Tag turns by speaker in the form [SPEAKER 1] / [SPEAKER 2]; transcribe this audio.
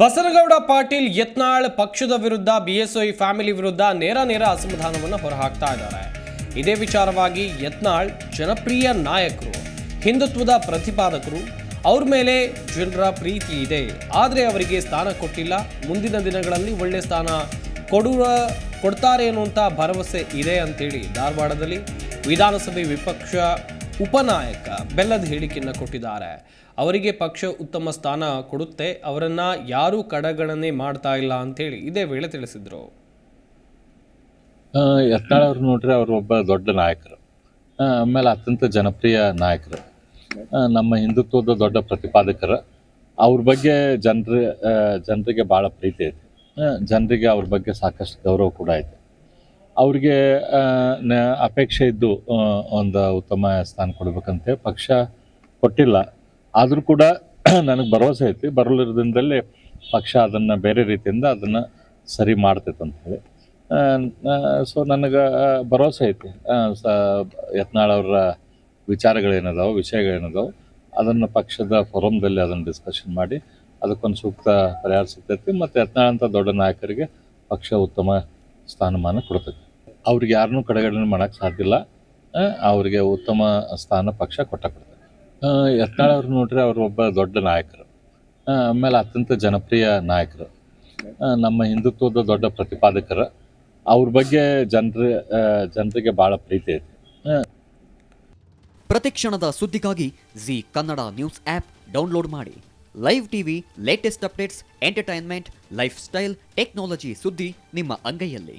[SPEAKER 1] ಬಸನಗೌಡ ಪಾಟೀಲ್ ಯತ್ನಾಳ್ ಪಕ್ಷದ ವಿರುದ್ಧ BSY family ವಿರುದ್ಧ ನೇರ ನೇರ ಅಸಮಾಧಾನವನ್ನು ಹೊರಹಾಕ್ತಾ ಇದ್ದಾರೆ. ಇದೇ ವಿಚಾರವಾಗಿ ಯತ್ನಾಳ್ ಜನಪ್ರಿಯ ನಾಯಕರು, ಹಿಂದುತ್ವದ ಪ್ರತಿಪಾದಕರು, ಅವ್ರ ಮೇಲೆ ಜನರ ಪ್ರೀತಿ ಇದೆ. ಆದರೆ ಅವರಿಗೆ ಸ್ಥಾನ ಕೊಟ್ಟಿಲ್ಲ. ಮುಂದಿನ ದಿನಗಳಲ್ಲಿ ಒಳ್ಳೆ ಸ್ಥಾನ ಕೊಡುವ ಕೊಡ್ತಾರೆ ಅನ್ನುವಂಥ ಭರವಸೆ ಇದೆ ಅಂತೇಳಿ ಧಾರವಾಡದಲ್ಲಿ ವಿಧಾನಸಭೆ ವಿಪಕ್ಷ ಉಪನಾಯಕ ಬೆಲ್ಲದ ಹೇಳಿಕೆಯನ್ನು ಕೊಟ್ಟಿದ್ದಾರೆ. ಅವರಿಗೆ ಪಕ್ಷ ಉತ್ತಮ ಸ್ಥಾನ ಕೊಡುತ್ತೆ, ಅವರನ್ನ ಯಾರೂ ಕಡೆಗಣನೆ ಮಾಡ್ತಾ ಇಲ್ಲ ಅಂತೇಳಿ ಇದೇ ವೇಳೆ ತಿಳಿಸಿದ್ರು.
[SPEAKER 2] ಯತ್ನಾಳ್ ಅವ್ರು ನೋಡ್ರಿ, ಅವರು ಒಬ್ಬ ದೊಡ್ಡ ನಾಯಕರು. ಆಮೇಲೆ ಅತ್ಯಂತ ಜನಪ್ರಿಯ ನಾಯಕರು. ನಮ್ಮ ಹಿಂದುತ್ವದ ದೊಡ್ಡ ಪ್ರತಿಪಾದಕರು. ಅವ್ರ ಬಗ್ಗೆ ಜನರ ಜನರಿಗೆ ಭಾಳ ಪ್ರೀತಿ ಐತಿ. ಜನರಿಗೆ ಅವ್ರ ಬಗ್ಗೆ ಸಾಕಷ್ಟು ಗೌರವ ಕೂಡ ಐತೆ. ಅವ್ರಿಗೆ ಅಪೇಕ್ಷೆ ಇದ್ದು ಒಂದು ಉತ್ತಮ ಸ್ಥಾನ ಕೊಡಬೇಕಂತೆ. ಪಕ್ಷ ಕೊಟ್ಟಿಲ್ಲ. ಆದರೂ ಕೂಡ ನನಗೆ ಭರವಸೆ ಐತಿ. ಬರಲಿರೋದ್ರಿಂದಲೇ ಪಕ್ಷ ಅದನ್ನು ಬೇರೆ ರೀತಿಯಿಂದ ಅದನ್ನು ಸರಿ ಮಾಡ್ತೈತೆ ಅಂತೇಳಿ ಸೊ ನನಗೆ ಭರವಸೆ ಐತಿ. ಸ, ಯತ್ನಾಳ್ ಅವರ ವಿಚಾರಗಳೇನದಾವೆ, ವಿಷಯಗಳೇನದಾವೆ, ಅದನ್ನು ಪಕ್ಷದ ಫೋರಮ್ದಲ್ಲಿ ಅದನ್ನು ಡಿಸ್ಕಷನ್ ಮಾಡಿ ಅದಕ್ಕೊಂದು ಸೂಕ್ತ ಪರಿಹಾರ ಸಿಗ್ತೈತಿ. ಮತ್ತು ಯತ್ನಾಳ್ ಅಂತ ದೊಡ್ಡ ನಾಯಕರಿಗೆ ಪಕ್ಷ ಉತ್ತಮ ಸ್ಥಾನಮಾನ ಕೊಡ್ತೈತಿ. ಅವ್ರಿಗೆ ಯಾರನ್ನೂ ಕಡೆಗಣನೆ ಮಾಡೋಕ್ಕೆ ಸಾಧ್ಯ ಇಲ್ಲ. ಅವರಿಗೆ ಉತ್ತಮ ಸ್ಥಾನ ಪಕ್ಷ ಕೊಟ್ಟ ಕೊಡ್ತಾರೆ. ಯತ್ನಾಳ್ ಅವ್ರು ನೋಡ್ರಿ ಅವರು ಒಬ್ಬ ದೊಡ್ಡ ನಾಯಕರು. ಆಮೇಲೆ ಅತ್ಯಂತ ಜನಪ್ರಿಯ ನಾಯಕರು. ನಮ್ಮ ಹಿಂದುತ್ವದ ದೊಡ್ಡ ಪ್ರತಿಪಾದಕರು. ಅವ್ರ ಬಗ್ಗೆ ಜನರ ಜನರಿಗೆ ಭಾಳ ಪ್ರೀತಿ ಐತಿ.
[SPEAKER 3] ಪ್ರತಿಕ್ಷಣದ ಸುದ್ದಿಗಾಗಿ Zee Kannada news app download ಮಾಡಿ. Live TV, latest updates, entertainment, lifestyle, technology ಸುದ್ದಿ ನಿಮ್ಮ ಅಂಗೈಯಲ್ಲಿ.